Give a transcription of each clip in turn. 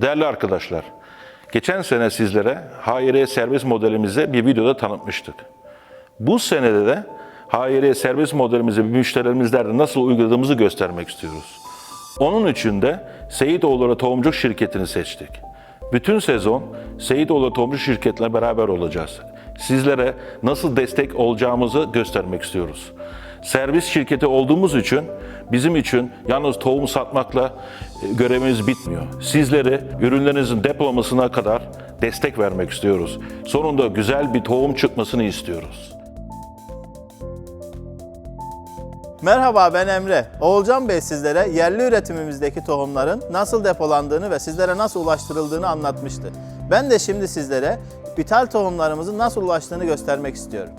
Değerli arkadaşlar, geçen sene sizlere HYR servis modelimizi bir videoda tanıtmıştık. Bu senede de HYR servis modelimizi müşterilerimizlerde nasıl uyguladığımızı göstermek istiyoruz. Onun için de Seyitoğulları Tohumcuk şirketini seçtik. Bütün sezon Seyitoğulları Tohumcuk şirketle beraber olacağız. Sizlere nasıl destek olacağımızı göstermek istiyoruz. Servis şirketi olduğumuz için bizim için yalnız tohum satmakla e, görevimiz bitmiyor. Sizleri ürünlerinizin depolamasına kadar destek vermek istiyoruz. Sonunda güzel bir tohum çıkmasını istiyoruz. Merhaba ben Emre. Oğulcan Bey sizlere yerli üretimimizdeki tohumların nasıl depolandığını ve sizlere nasıl ulaştırıldığını anlatmıştı. Ben de şimdi sizlere ithal tohumlarımızın nasıl ulaştığını göstermek istiyorum.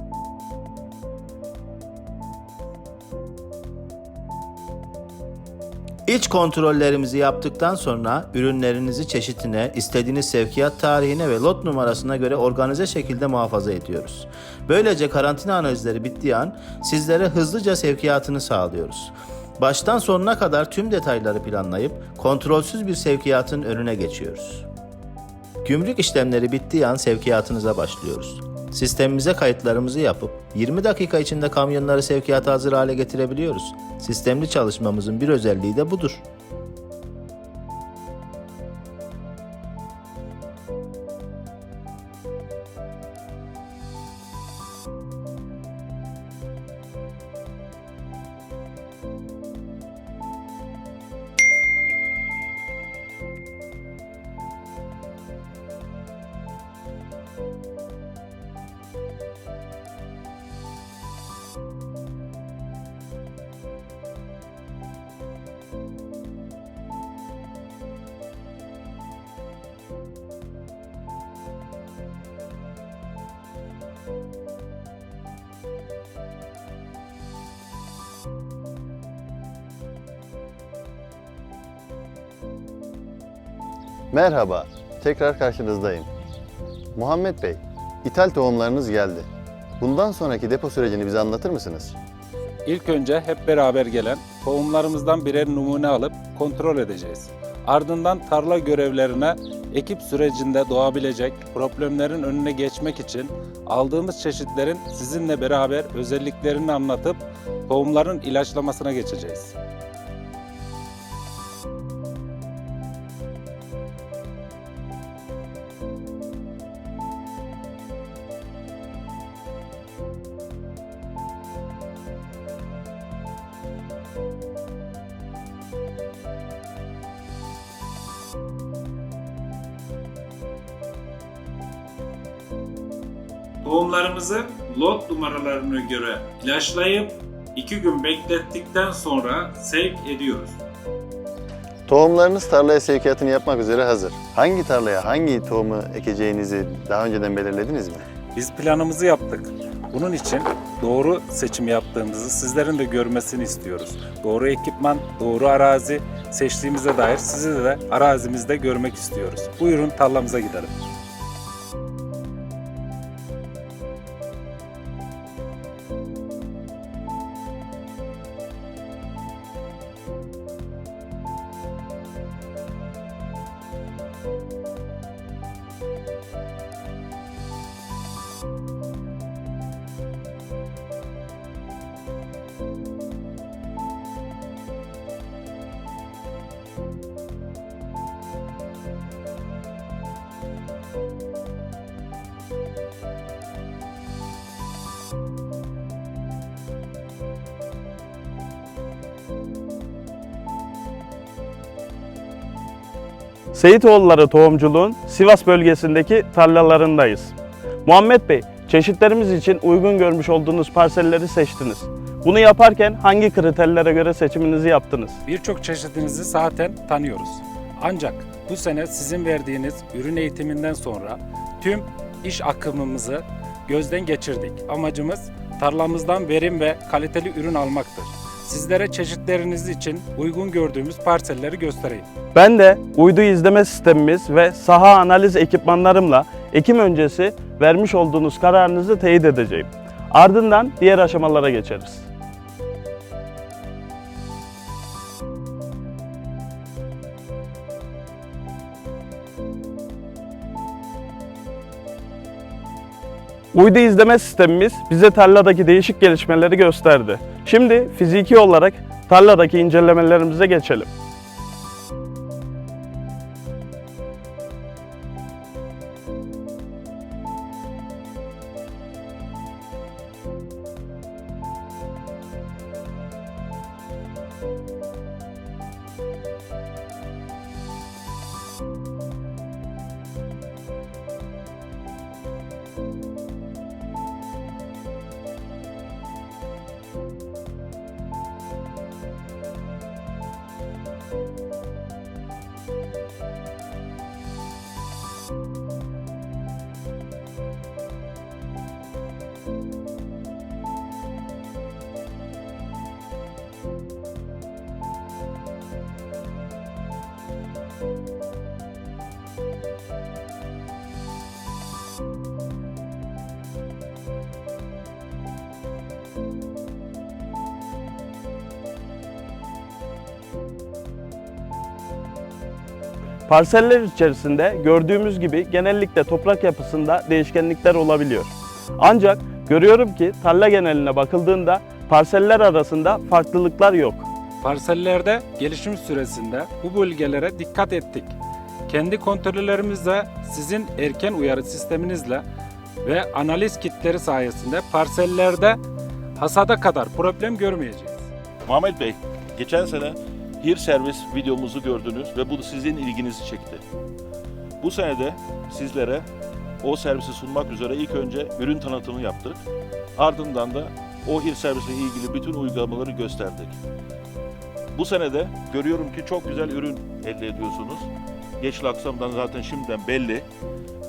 İç kontrollerimizi yaptıktan sonra ürünlerinizi çeşitine, istediğiniz sevkiyat tarihine ve lot numarasına göre organize şekilde muhafaza ediyoruz. Böylece karantina analizleri bittiği an sizlere hızlıca sevkiyatını sağlıyoruz. Baştan sonuna kadar tüm detayları planlayıp kontrolsüz bir sevkiyatın önüne geçiyoruz. Gümrük işlemleri bittiği an sevkiyatınıza başlıyoruz. Sistemimize kayıtlarımızı yapıp 20 dakika içinde kamyonları sevkiyata hazır hale getirebiliyoruz. Sistemli çalışmamızın bir özelliği de budur. Merhaba, tekrar karşınızdayım. Muhammed Bey, ithal tohumlarınız geldi. Bundan sonraki depo sürecini bize anlatır mısınız? İlk önce hep beraber gelen tohumlarımızdan birer numune alıp kontrol edeceğiz. Ardından tarla görevlerine ekip sürecinde doğabilecek problemlerin önüne geçmek için aldığımız çeşitlerin sizinle beraber özelliklerini anlatıp tohumların ilaçlamasına geçeceğiz. Tohumlarımızı lot numaralarına göre ilaçlayıp 2 gün beklettikten sonra sevk ediyoruz. Tohumlarınız tarlaya sevkiyatını yapmak üzere hazır. Hangi tarlaya hangi tohumu ekeceğinizi daha önceden belirlediniz mi? Biz planımızı yaptık. Bunun için doğru seçim yaptığımızı sizlerin de görmesini istiyoruz. Doğru ekipman, doğru arazi seçtiğimize dair sizi de arazimizde görmek istiyoruz. Buyurun tarlamıza gidelim. Seyitoğulları tohumculuğun Sivas bölgesindeki tarlalarındayız. Muhammed Bey, çeşitlerimiz için uygun görmüş olduğunuz parselleri seçtiniz. Bunu yaparken hangi kriterlere göre seçiminizi yaptınız? Birçok çeşidinizi zaten tanıyoruz. Ancak bu sene sizin verdiğiniz ürün eğitiminden sonra tüm iş akımımızı gözden geçirdik. Amacımız tarlamızdan verim ve kaliteli ürün almaktır sizlere çeşitleriniz için uygun gördüğümüz parselleri göstereyim. Ben de uydu izleme sistemimiz ve saha analiz ekipmanlarımla ekim öncesi vermiş olduğunuz kararınızı teyit edeceğim. Ardından diğer aşamalara geçeriz. Uydu izleme sistemimiz bize tarladaki değişik gelişmeleri gösterdi. Şimdi fiziki olarak tarladaki incelemelerimize geçelim. you Parseller içerisinde gördüğümüz gibi genellikle toprak yapısında değişkenlikler olabiliyor. Ancak görüyorum ki tarla geneline bakıldığında parseller arasında farklılıklar yok. Parsellerde gelişim süresinde bu bölgelere dikkat ettik. Kendi kontrollerimizle sizin erken uyarı sisteminizle ve analiz kitleri sayesinde parsellerde hasada kadar problem görmeyeceğiz. Muhammed Bey, geçen sene Hir servis videomuzu gördünüz ve bu sizin ilginizi çekti. Bu sene de sizlere o servisi sunmak üzere ilk önce ürün tanıtımı yaptık. Ardından da o Hir servisiyle ilgili bütün uygulamaları gösterdik. Bu sene de görüyorum ki çok güzel ürün elde ediyorsunuz. Yeşil aksamdan zaten şimdiden belli.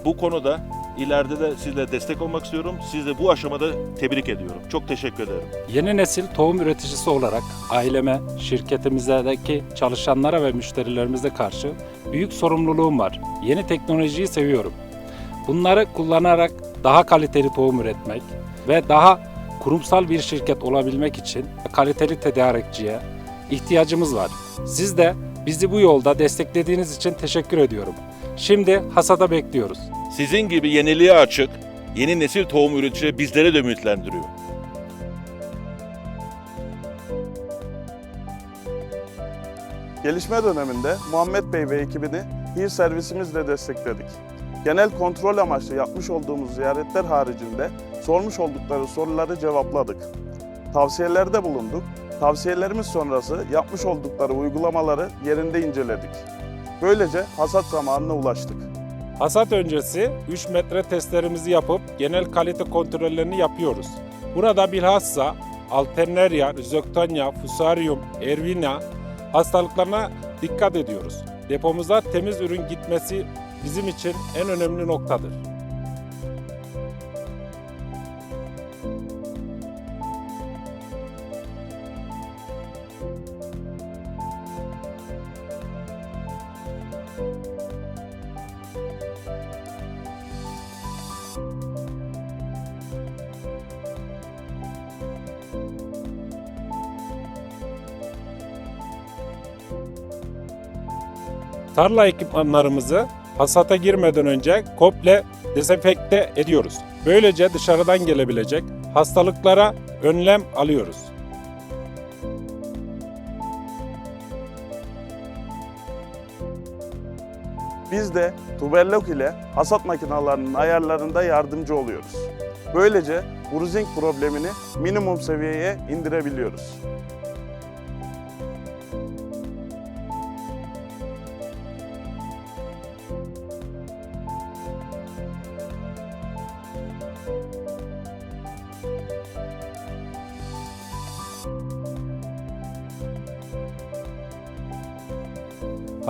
Bu konuda ileride de sizle destek olmak istiyorum. Sizi de bu aşamada tebrik ediyorum. Çok teşekkür ederim. Yeni nesil tohum üreticisi olarak aileme, şirketimizdeki çalışanlara ve müşterilerimize karşı büyük sorumluluğum var. Yeni teknolojiyi seviyorum. Bunları kullanarak daha kaliteli tohum üretmek ve daha kurumsal bir şirket olabilmek için kaliteli tedarikçiye ihtiyacımız var. Siz de bizi bu yolda desteklediğiniz için teşekkür ediyorum. Şimdi hasada bekliyoruz. Sizin gibi yeniliğe açık, yeni nesil tohum üreticileri bizlere de ümitlendiriyor. Gelişme döneminde Muhammed Bey ve ekibini HİR servisimizle destekledik. Genel kontrol amaçlı yapmış olduğumuz ziyaretler haricinde sormuş oldukları soruları cevapladık. Tavsiyelerde bulunduk. Tavsiyelerimiz sonrası yapmış oldukları uygulamaları yerinde inceledik. Böylece hasat zamanına ulaştık. Hasat öncesi 3 metre testlerimizi yapıp genel kalite kontrollerini yapıyoruz. Burada bilhassa Alternaria, Rhizoctonia, Fusarium, Ervina hastalıklarına dikkat ediyoruz. Depomuza temiz ürün gitmesi bizim için en önemli noktadır. Tarla ekipmanlarımızı hasata girmeden önce komple dezenfekte ediyoruz. Böylece dışarıdan gelebilecek hastalıklara önlem alıyoruz. Biz de Tubellok ile hasat makinelerinin ayarlarında yardımcı oluyoruz. Böylece bruising problemini minimum seviyeye indirebiliyoruz.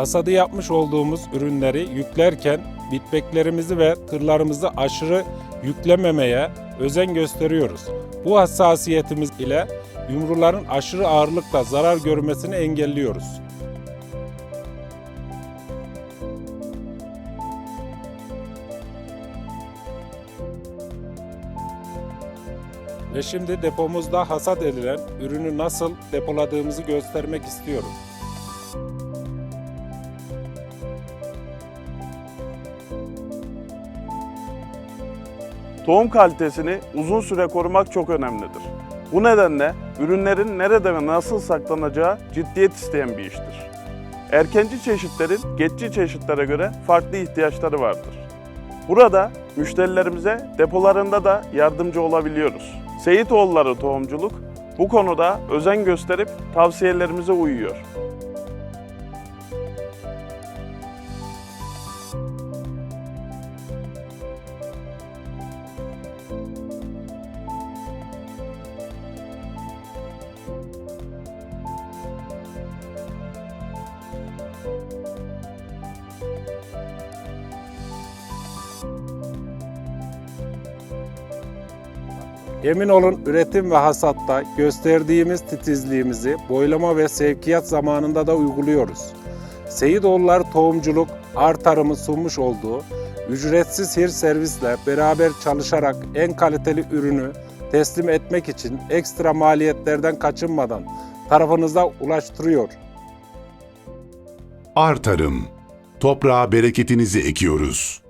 Hasadı yapmış olduğumuz ürünleri yüklerken bitbeklerimizi ve tırlarımızı aşırı yüklememeye özen gösteriyoruz. Bu hassasiyetimiz ile yumruların aşırı ağırlıkla zarar görmesini engelliyoruz. Ve şimdi depomuzda hasat edilen ürünü nasıl depoladığımızı göstermek istiyorum. Tohum kalitesini uzun süre korumak çok önemlidir. Bu nedenle ürünlerin nerede ve nasıl saklanacağı ciddiyet isteyen bir iştir. Erkenci çeşitlerin geçici çeşitlere göre farklı ihtiyaçları vardır. Burada müşterilerimize depolarında da yardımcı olabiliyoruz. Seyitoğulları Tohumculuk bu konuda özen gösterip tavsiyelerimize uyuyor. Emin olun üretim ve hasatta gösterdiğimiz titizliğimizi boylama ve sevkiyat zamanında da uyguluyoruz. Seyidoğullar Tohumculuk Artarım'ın sunmuş olduğu ücretsiz hir servisle beraber çalışarak en kaliteli ürünü teslim etmek için ekstra maliyetlerden kaçınmadan tarafınıza ulaştırıyor. Artarım. Toprağa bereketinizi ekiyoruz.